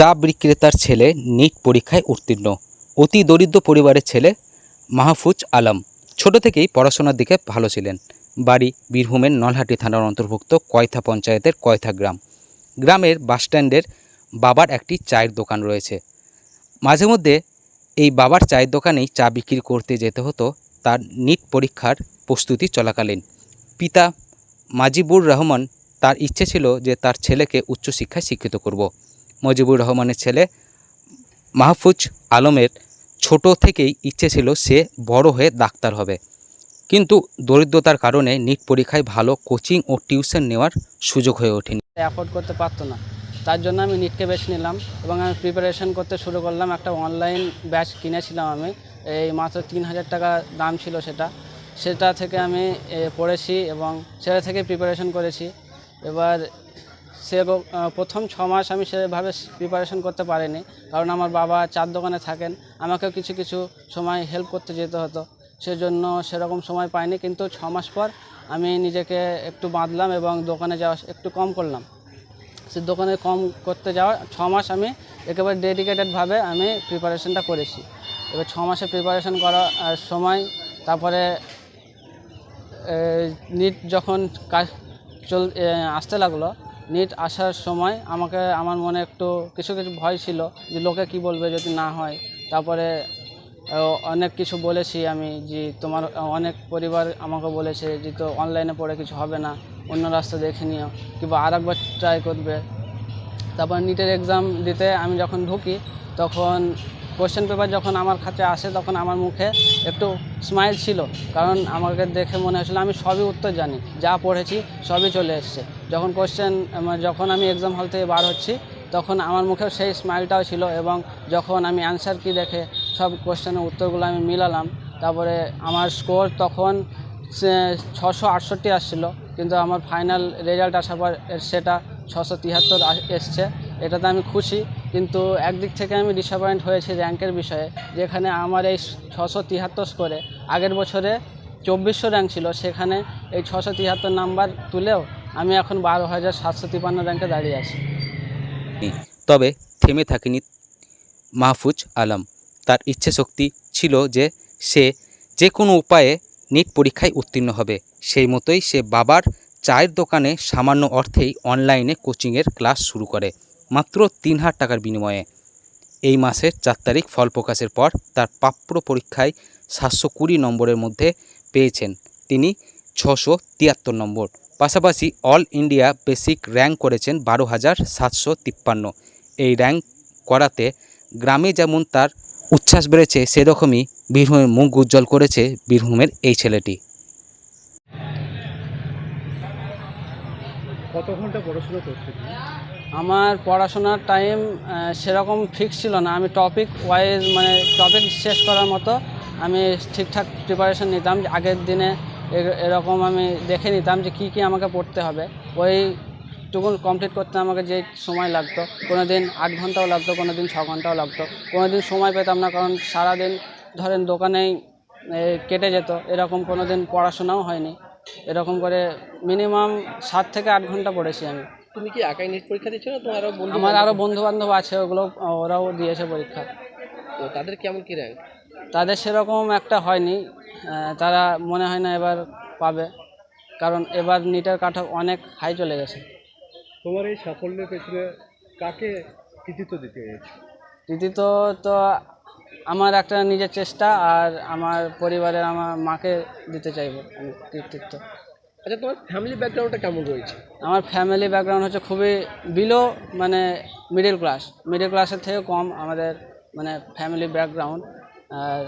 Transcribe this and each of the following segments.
চা বিক্রেতার ছেলে নিট পরীক্ষায় উত্তীর্ণ। অতি দরিদ্র পরিবারের ছেলে মাহফুজ আলম। ছোট থেকেই পড়াশোনার দিকে ভালো ছিলেন। বাড়ি বীরভূমের নলহাটি থানার অন্তর্ভুক্ত কয়থা পঞ্চায়েতের কয়থা গ্রাম। গ্রামের বাসস্ট্যান্ডের বাবার একটি চায়ের দোকান রয়েছে। মাঝে মধ্যে এই বাবার চায়ের দোকানেই চা বিক্রি করতে যেতে হতো, তার নিট পরীক্ষার প্রস্তুতি চলাকালীন। পিতা মাজিবুর রহমান তার ইচ্ছে ছিল যে তার ছেলেকে উচ্চশিক্ষায় শিক্ষিত করব। মজিবুর রহমানের ছেলে মাহফুজ আলমের ছোট থেকেই ইচ্ছে ছিল সে বড় হয়ে ডাক্তার হবে। কিন্তু দরিদ্রতার কারণে নিট পরীক্ষায় ভালো কোচিং ও টিউশন নেওয়ার সুযোগ হয়ে ওঠেনি। অ্যাফোর্ড করতে পারতো না। তার জন্য আমি নিটকে বেছে নিলাম এবং আমি প্রিপারেশন করতে শুরু করলাম। একটা অনলাইন ব্যাচ কিনেছিলাম আমি। এই মাত্র তিন হাজার টাকা দাম ছিল সেটা। সেটা থেকে আমি পড়েছি এবং সেটা থেকে প্রিপারেশন করেছি। এবার সে প্রথম ছ মাস আমি সেভাবে প্রিপারেশন করতে পারিনি। কারণ আমার বাবা চার দোকানে থাকেন, আমাকেও কিছু কিছু সময় হেল্প করতে যেতে হতো। সেজন্য সেরকম সময় পাইনি, কিন্তু ছ মাস পর আমি নিজেকে একটু বাঁধলাম এবং দোকানে যাওয়া একটু কম করলাম। সে দোকানে কম করতে যাওয়া, ছ মাস আমি একেবারে ডেডিকেটেডভাবে আমি প্রিপারেশনটা করেছি। এবার ছ মাসে প্রিপারেশন করার সময়, তারপরে নিট যখন কাজ চল আসতে লাগল নিট আসার সময় আমাকে, আমার মনে একটু কিছু কিছু ভয় ছিল যে লোকে কি বলবে যদি না হয়। তারপরে অনেক কিছু বলেছি আমি যে তোমার, অনেক পরিবার আমাকে বলেছে যে তো অনলাইনে পড়ে কিছু হবে না, অন্য রাস্তা দেখে নিও, কিংবা আর একবার ট্রাই করবে। তারপর নিটের এক্সাম দিতে আমি যখন ঢুকি, তখন কোশ্চেন পেপার যখন আমার কাছে আসে, তখন আমার মুখে একটু স্মাইল ছিল। কারণ আমাকে দেখে মনে হয়েছিল, আমি সবই উত্তর জানি, যা পড়েছি সবই চলে এসছে। যখন কোশ্চেন যখন আমি এক্সাম হল থেকে বার হচ্ছি, তখন আমার মুখেও সেই স্মাইলটাও ছিল এবং যখন আমি অ্যান্সার কি দেখে সব কোশ্চেনের উত্তরগুলো আমি মিলালাম, তারপরে আমার স্কোর তখন ছশো আটষট্টি আসছিল, কিন্তু আমার ফাইনাল রেজাল্ট আসার পর সেটা ছশো তিয়াত্তর এসছে, এটাতে আমি খুশি। কিন্তু একদিক থেকে আমি ডিসঅ্যাপয়েন্ট হয়েছি র্যাঙ্কের বিষয়ে, যেখানে আমার এই ছশো তিয়াত্তর স্কোরে আগের বছরে চব্বিশশো র্যাঙ্ক ছিল, সেখানে এই ছশো তিয়াত্তর নাম্বার তুলেও আমি এখন বারো হাজার সাতশো তিপান্ন র্যাঙ্কে দাঁড়িয়ে আছি। তবে থেমে থাকেনি মাহফুজ আলম। তার ইচ্ছে শক্তি ছিল যে সে যে কোনো উপায়ে নিট পরীক্ষায় উত্তীর্ণ হবে। সেই মতোই সে বাবার চায়ের দোকানে সামান্য অর্থেই অনলাইনে কোচিংয়ের ক্লাস শুরু করে, মাত্র তিন হাজার টাকার বিনিময়ে। এই মাসের চার তারিখ ফল প্রকাশের পর তার প্রাপ্য পরীক্ষায় সাতশো কুড়ি নম্বরের মধ্যে পেয়েছেন। তিনি ছশো তিয়াত্তর নম্বর। পাশাপাশি অল ইন্ডিয়া বেসিক র্যাঙ্ক করেছেন বারো হাজার সাতশো তিপ্পান্ন। এই র্যাঙ্ক করাতে গ্রামে যেমন তার উচ্ছ্বাস বেড়েছে সেরকমই বীরভূমের মুখ উজ্জ্বল করেছে বীরভূমের এই ছেলেটি। কত ঘণ্টা পড়াশোনা করছ? আমার পড়াশোনার টাইম সেরকম ফিক্স ছিল না। আমি টপিক ওয়াইজ মানে টপিক শেষ করার মতো আমি ঠিকঠাক প্রিপারেশন নিতাম। আগের দিনে এরকম আমি দেখে নিতাম যে কী কী আমাকে পড়তে হবে। ওইটুকুন কমপ্লিট করতে আমাকে যে সময় লাগতো কোনো দিন আট ঘন্টাও লাগতো কোনো দিন ছ ঘন্টাও লাগতো। কোনো দিন সময় পেতাম না কারণ সারাদিন ধরেন দোকানেই কেটে যেত। এরকম কোনো দিন পড়াশোনাও হয়নি। এরকম করে মিনিমাম সাত থেকে আট ঘণ্টা পড়েছি আমি। তুমি কি একাই নিট পরীক্ষা দিচ্ছ না তোমার আরও আমার আরও বন্ধু বান্ধব আছে ওগুলো ওরাও দিয়েছে পরীক্ষা। তো তাদের কেমন কী র্যাঙ্ক তাদের সেরকম একটা হয়নি। তারা মনে হয় না এবার পাবে। কারণ এবার নিটের কাঠা অনেক হাই চলে গেছে। তোমার এই সাফল্যের পেছনে কাকে কৃতিত্ব দিতে দ্বিতীয়ত তো আমার একটা নিজের চেষ্টা আর আমার পরিবারের আমার মাকে দিতে চাইব আমি কৃতিত্ব। আচ্ছা তোমার ফ্যামিলি ব্যাকগ্রাউন্ডটা কেমন রয়েছে? আমার ফ্যামিলি ব্যাকগ্রাউন্ড হচ্ছে খুবই বিলো মানে মিডিল ক্লাস মিডিল ক্লাসের থেকে কম আমাদের মানে ফ্যামিলি ব্যাকগ্রাউন্ড আর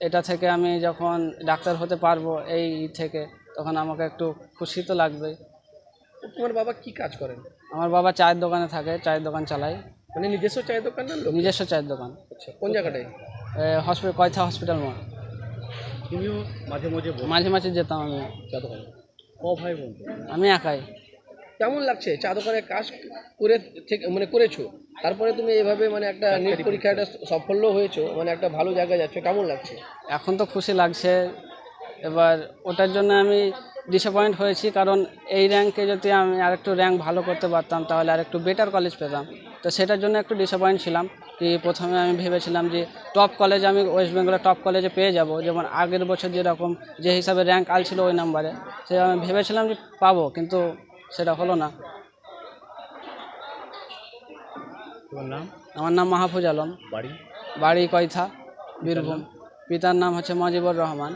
এটা থেকে আমি যখন ডাক্তার হতে পারব এই থেকে তখন আমাকে একটু খুশি তো লাগবে তোমার বাবা কি কাজ করেন? আমার বাবা চায়ের দোকানে থাকে চায়ের দোকান চালায়। মানে নিজস্ব চায়ের দোকান না নিজস্ব চায়ের দোকান। আচ্ছা কোন জায়গাটায়? হসপিটাল কয়থা হসপিটাল মোড়। তুমিও মাঝে মাঝে মাঝে মাঝে যেতাম আমি। চা দোকানে ও ভাই বোন? আমি একাই। কেমন লাগছে? চা দোকানে কাজ করে থেকে মানে করেছ? তারপরে তুমি এভাবে মানে একটা নেট পরীক্ষা একটা সাফল্য হয়েছো মানে একটা ভালো জায়গায় যাচ্ছে কেমন লাগছে? এখন তো খুশি লাগছে। এবার ওটার জন্য আমি ডিসঅ্যাপয়েন্ট হয়েছি কারণ এই র্যাঙ্কে যদি আমি আরেকটু র্যাঙ্ক ভালো করতে পারতাম তাহলে আরেকটু বেটার কলেজ পেতাম। তো সেটার জন্য একটু ডিসঅ্যাপয়েন্ট ছিলাম। কি প্রথমে আমি ভেবেছিলাম যে টপ কলেজ আমি ওয়েস্ট বেঙ্গলের টপ কলেজে পেয়ে যাব। যেমন আগের বছর যেরকম যে হিসাবে র্যাঙ্ক আলছিল ওই নাম্বারে সে আমি ভেবেছিলাম যে পাবো কিন্তু সেটা হলো না। আমার নাম মাহফুজ আলম। বাড়ি? বাড়ি কয়থা? বীরভূম। পিতার নাম হচ্ছে মজিবুর রহমান।